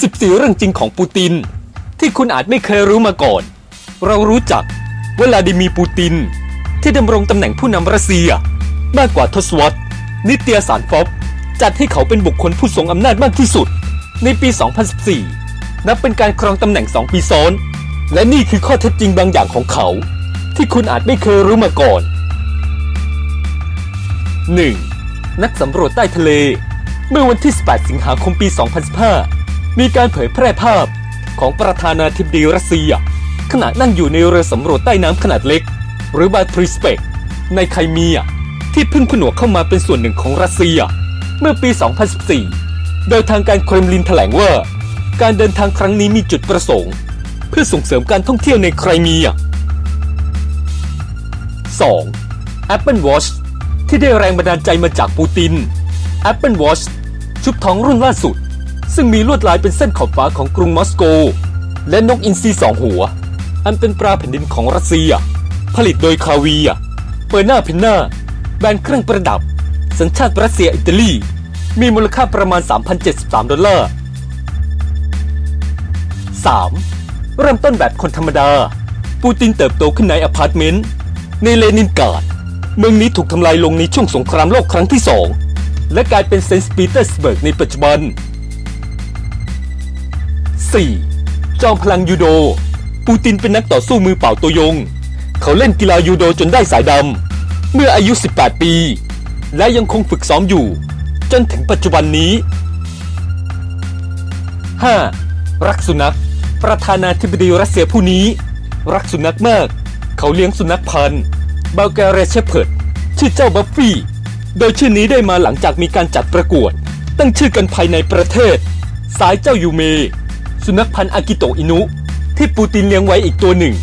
4 เรื่องจริงของปูติน ที่คุณอาจไม่เคยรู้มาก่อน เรารู้จักวลาดิมีปูติน ที่ดำรงตำแหน่งผู้นำรัสเซีย มากกว่าทศวรรษนิตยสารฟอบจัดให้เขาเป็นบุคคลผู้ทรงอำนาจมากที่สุด ในปี 2014 นับเป็นการครองตำแหน่ง 2 ปีซ้อน และนี่คือข้อเท็จจริงบางอย่างของเขา ที่คุณอาจไม่เคยรู้มาก่อน 1. นักสำรวจใต้ทะเล เมื่อวันที่ 18 สิงหาคมปี 2015 มีการเผยแพร่ภาพของประธานาธิบดีรัสเซีย ขณะนั่งอยู่ในเรือสำรวจใต้น้ำขนาดเล็ก หรือบาทริสเปก ในไครเมีย ที่เพิ่งผนวกเข้ามาเป็นส่วนหนึ่งของรัสเซีย เมื่อปี 2014 โดยทางการเครมลินแถลงว่า การเดินทางครั้งนี้มีจุดประสงค์ เพื่อส่งเสริมการท่องเที่ยวในไครเมีย 2. Apple Watch ที่ได้แรงบันดาลใจมาจากปูติน Apple Watch ชุบทองรุ่นล่าสุด ซึ่งมีลวดลายเป็นเส้นขอบฟ้าของกรุงมอสโก และนกอินทรีสองหัว อันเป็นปราแผ่นดินของรัสเซีย ผลิตโดยคาวียเปิดหน้าเพนนาแบรนด์เครื่องประดับ สัญชาติรัสเซียอิตาลี มีมูลค่าประมาณ 3,073 ดอลลาร์ 3. เริ่มต้นแบบคนธรรมดา ปูตินเติบโตขึ้นในอพาร์ตเมนต์ ในเลนินกราด เมืองนี้ถูกทำลายลงในช่วงสงครามโลกครั้งที่สองและกลายเป็นเซนต์ปีเตอร์สเบิร์กในปัจจุบัน 4. จอมพลังยูโด ปูตินเป็นนักต่อสู้มือเป่าตัวยง เขาเล่นกีฬายูโดจนได้สายดำ เมื่ออายุ 18 ปี และยังคงฝึกซ้อมอยู่ จนถึงปัจจุบันนี้ 5. รักสุนัข ประธานาธิบดีรัสเซียผู้นี้ รักสุนัขมาก เขาเลี้ยงสุนัขพันธุ์บาลแกเรเชเพิร์ดชื่อเจ้าบัฟฟี่โดยชื่อนี้ได้มาหลังจากมีการจัดประกวด ตั้งชื่อกันภายในประเทศ สายเจ้ายูเม สุนัขพันธุ์อากิโตอินุ ที่ปูตินเลี้ยงไว้อีกตัวหนึ่ง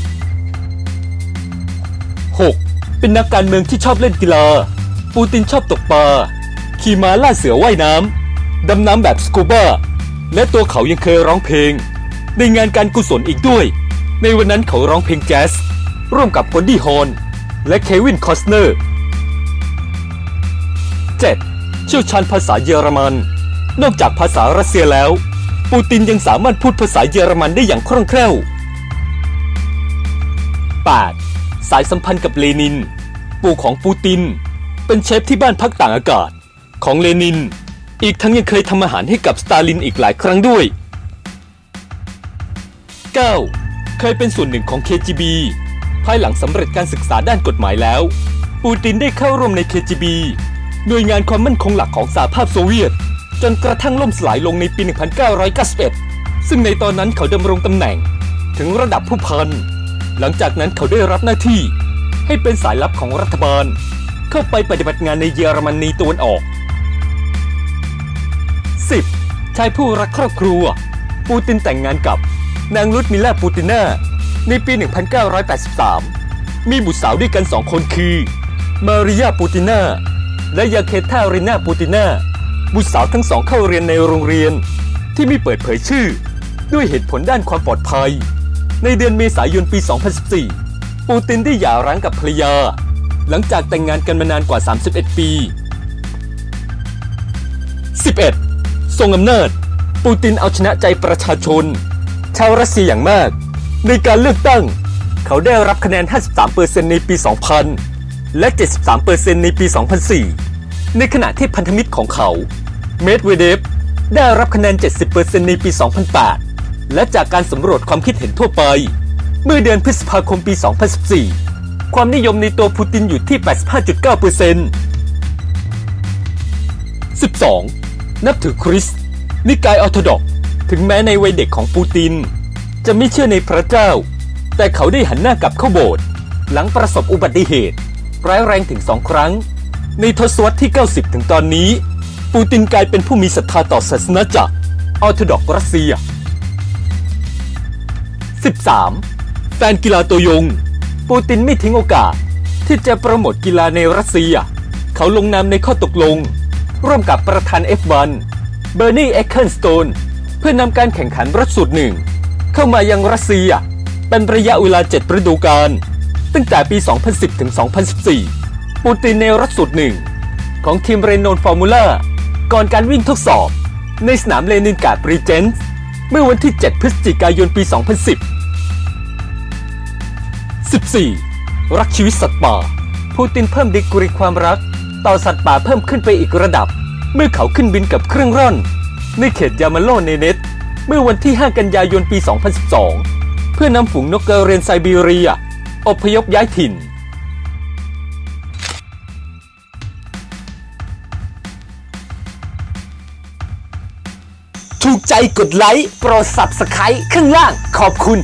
6. เป็นนักการเมืองที่ชอบเล่นกีฬา ปูตินชอบตกปลา ขี่ม้าล่าเสือว่ายน้ำ ดำน้ำแบบสกูบ้าและตัวเขายังเคยร้องเพลง ในงานการกุศลอีกด้วย ในวันนั้นเขาร้องเพลงแจ๊ส ร่วมกับพอดดี้ฮอนและเควินคอสเนอร์ 7. เชี่ยวชาญภาษาเยอรมัน นอกจากภาษารัสเซียแล้ว ปูตินยังสามารถพูดภาษาเยอรมันได้อย่างคล่องแคล่ว 8. สายสัมพันธ์กับเลนิน ปู่ของปูติน เป็นเชฟที่บ้านพักต่างอากาศ ของเลนิน อีกทั้งยังเคยทำอาหารให้กับสตาลินอีกหลายครั้งด้วย 9. เคยเป็นส่วนหนึ่งของ KGB ภายหลังสำเร็จการศึกษาด้านกฎหมายแล้ว ปูตินได้เข้าร่วมใน KGB หน่วยงานความมั่นคงหลักของสหภาพโซเวียต จนกระทั่งล่มสลายลงในปี 1991 ซึ่งในตอนนั้นเขาดำรงตำแหน่งถึงระดับผู้พัน หลังจากนั้นเขาได้รับหน้าที่ ให้เป็นสายลับของรัฐบาล เข้าไปปฏิบัติงานในเยอรมนีตะวันออก 10. ชายผู้รักครอบครัว ปูตินแต่งงานกับนางลุดมิลล่าปูติน่าในปี 1983 มีบุตรสาวด้วยกันสองคนคือ มาริยาปูติน่าและยาเคธารินาปูติน่า บุตรสาวทั้งสองเข้าเรียนในโรงเรียนที่ไม่เปิดเผยชื่อ ด้วยเหตุผลด้านความปลอดภัย ในเดือนเมษายนปี 2014 ปูตินได้หย่าร้างกับภรรยา หลังจากแต่งงานกันมานานกว่า 31 ปี 11. ทรงอำนาจ ปูตินเอาชนะใจประชาชน ชาวรัสเซียอย่างมาก ในการเลือกตั้ง เขาได้รับคะแนน 53%ในปี 2000 และ 73%ในปี 2004 ในขณะที่พันธมิตรของเขา เมดเวเดฟได้รับคะแนน 70%ในปี 2008 และจากการสำรวจความคิดเห็นทั่วไป เมื่อเดือนพฤษภาคมปี 2014 ความนิยมในตัวปูตินอยู่ที่ 85.9% 12. นับถือคริสต์นิกายออร์โธดอกซ์ถึงแม้ในวัยเด็กของปูติน จะไม่เชื่อในพระเจ้า แต่เขาได้หันหน้ากลับเข้าโบสถ์หลังประสบอุบัติเหตุ ร้ายแรงถึงสองครั้ง ในทศวรรษที่ 90 ถึงตอนนี้ ปูตินกลายเป็นผู้มีศรัทธาต่อศาสนาจักรออร์โธดอกซ์รัสเซีย 13. แฟนกีฬาตัวยง ปูตินไม่ทิ้งโอกาส ที่จะโปรโมทกีฬาในรัสเซีย เขาลงนามในข้อตกลง ร่วมกับประธาน F1 เบอร์นีเอ็กเคิลสโตนเพื่อนำการแข่งขันรถสูตรหนึ่ง เข้ามายังรัสเซีย เป็นระยะเวลา 7 ฤดูกาลตั้งแต่ปี 2010 ถึง 2014 ปูตินในรถสูตรหนึ่งของทีมเรโนลฟอร์มูล่าก่อนการวิ่งทดสอบ ในสนามเลนินกราดบริเจนส์เมื่อวันที่ 7 พฤศจิกายนปี 2010 14. รักชีวิตสัตว์ป่าปูตินเพิ่มดีกรีความรัก ต่อสัตว์ป่าเพิ่มขึ้นไปอีกระดับ เมื่อเขาขึ้นบินกับเครื่องร่อน ในเขตยามาโลเนเนตเมื่อวันที่ 5 กันยายนปี 2012 เพื่อนำฝูงนกกระเรียนไซบีเรีย อพยพย้ายถิ่น ถูกใจกดไลค์ โปรด Subscribe ข้างล่างขอบคุณ